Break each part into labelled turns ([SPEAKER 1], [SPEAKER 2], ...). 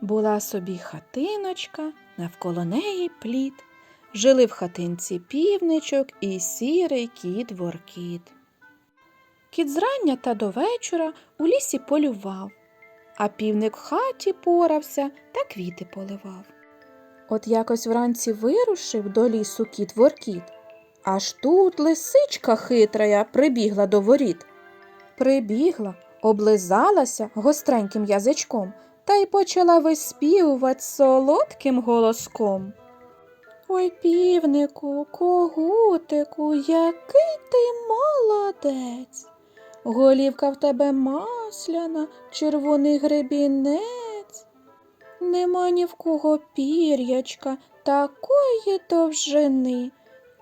[SPEAKER 1] Була собі хатиночка, навколо неї плід. Жили в хатинці півничок і сірий кіт воркіт. Кіт зрання та до вечора у лісі полював, а півник в хаті порався та квіти поливав. От якось вранці вирушив до лісу кіт воркіт, аж тут лисичка хитрая прибігла до воріт. Прибігла, облизалася гостреньким язичком та й почала виспівувати солодким голоском. Ой, півнику, когутику, який ти молодець. Голівка в тебе масляна, червоний гребінець. Нема ні в кого пір'ячка такої довжини.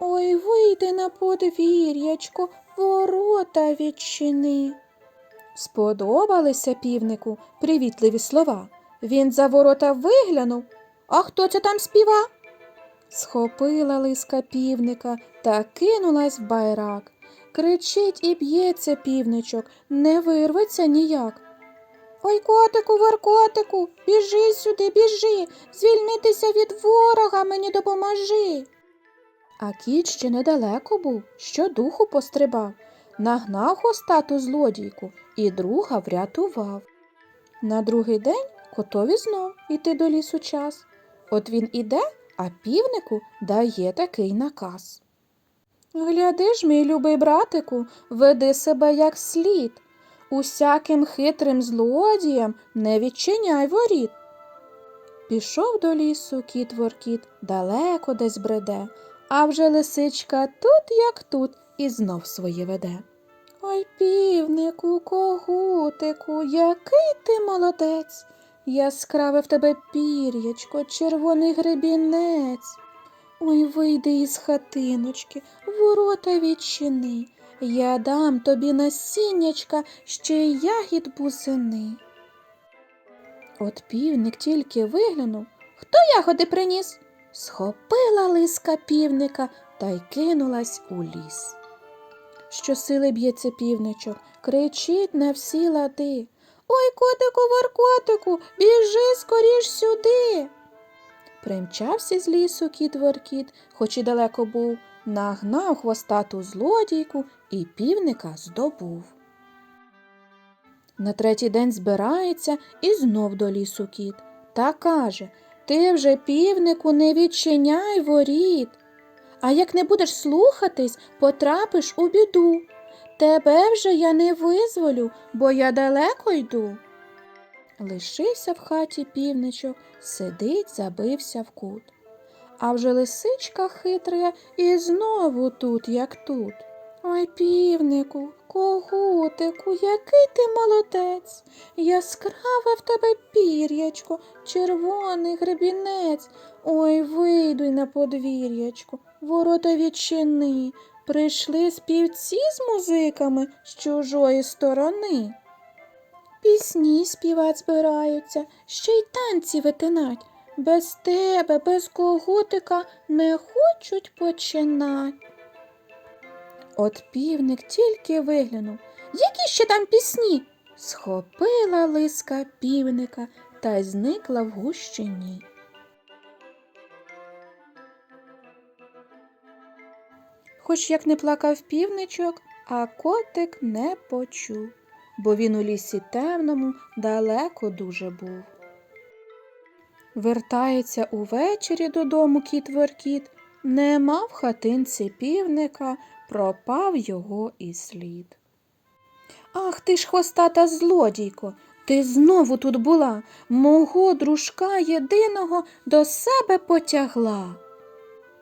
[SPEAKER 1] Ой, вийди на подвір'ячко, ворота відчини. Сподобалися півнику привітливі слова. Він за ворота виглянув. А хто це там співа? Схопила лиска півника та кинулась в байрак. Кричить і б'ється півничок, не вирветься ніяк. Ой, котику, воркотику, біжи сюди, біжи, звільнитися від ворога мені допоможи. А кіт ще недалеко був, що духу пострибав, нагнав хостату злодійку і друга врятував. На другий день котові знов іти до лісу час. От він іде, а півнику дає такий наказ. Гляди ж, мій любий братику, веди себе як слід. Усяким хитрим злодіям не відчиняй воріт. Пішов до лісу кіт воркіт, далеко десь бреде, а вже лисичка тут, як тут, і знов своє веде. Ой, півнику, когутику, який ти молодець. Яскраве в тебе пір'ячко, червоний гребінець. Ой, вийди із хатиночки, ворота відчини. Я дам тобі насіннячка ще й ягід бузини. От півник тільки виглянув. Хто ягоди приніс? Схопила лиска півника та й кинулась у ліс. Щосили б'ється півничок, кричить на всі лади. Ой, котику, воркотику, біжи скоріш сюди. Примчався з лісу кіт воркіт, хоч і далеко був, нагнав хвостату злодійку і півника здобув. На третій день збирається і знов до лісу кіт та каже Ти вже півнику не відчиняй воріт. А як не будеш слухатись, потрапиш у біду. Тебе вже я не визволю, бо я далеко йду. Лишився в хаті півничок, сидить, забився в кут. А вже лисичка хитрая і знову тут, як тут. Ой, півнику, когутику, який ти молодець. Яскраве в тебе пір'ячко, червоний гребінець. Ой, вийдуй на подвір'ячко, ворота відчини. Прийшли співці з музиками з чужої сторони. Пісні співать збираються, ще й танці витинать. Без тебе, без когутика не хочуть починать. От півник тільки виглянув. Які ще там пісні? Схопила лиска півника та й зникла в гущині. Хоч як не плакав півничок, а котик не почув, бо він у лісі темному далеко дуже був. Вертається увечері додому кіт Веркіт, нема в хатинці півника, пропав його і слід. Ах ти ж хвостата злодійко, ти знову тут була, мого дружка єдиного до себе потягла.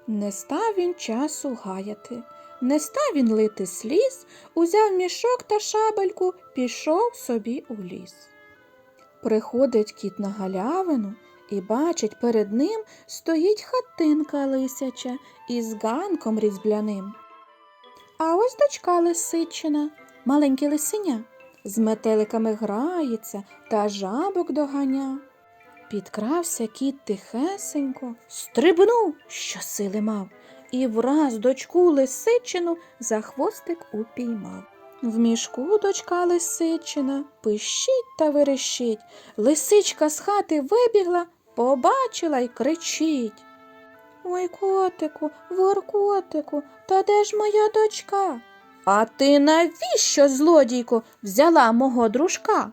[SPEAKER 1] Не став він часу гаяти, не став він лити сліз, узяв мішок та шабельку, пішов собі у ліс. Приходить кіт на галявину і бачить, перед ним стоїть хатинка лисяча із ганком різьбляним. А ось дочка лисичина, маленьке лисеня, з метеликами грається та жабок доганя. Підкрався кіт тихесенько, стрибнув, що сили мав, і враз дочку лисичину за хвостик упіймав. В мішку дочка лисичина, пищить та верещить. Лисичка з хати вибігла, побачила й кричить. Ой, котику, воркотику, та де ж моя дочка? А ти навіщо, злодійко, взяла мого дружка?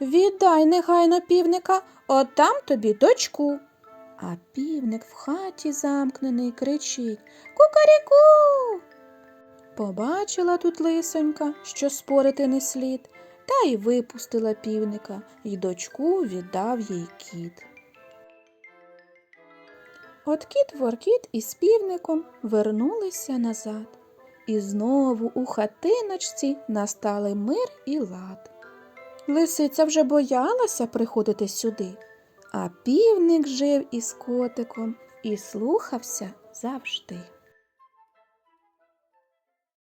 [SPEAKER 1] Віддай негайно півника, отдам тобі дочку. А півник в хаті замкнений кричить Кукаріку. Побачила тут лисонька, що спорити не слід, та й випустила півника, й дочку віддав їй кіт. От кіт Воркіт із півником вернулися назад, і знову у хатиночці настали мир і лад. Лисиця вже боялася приходити сюди, а півник жив із котиком і слухався завжди.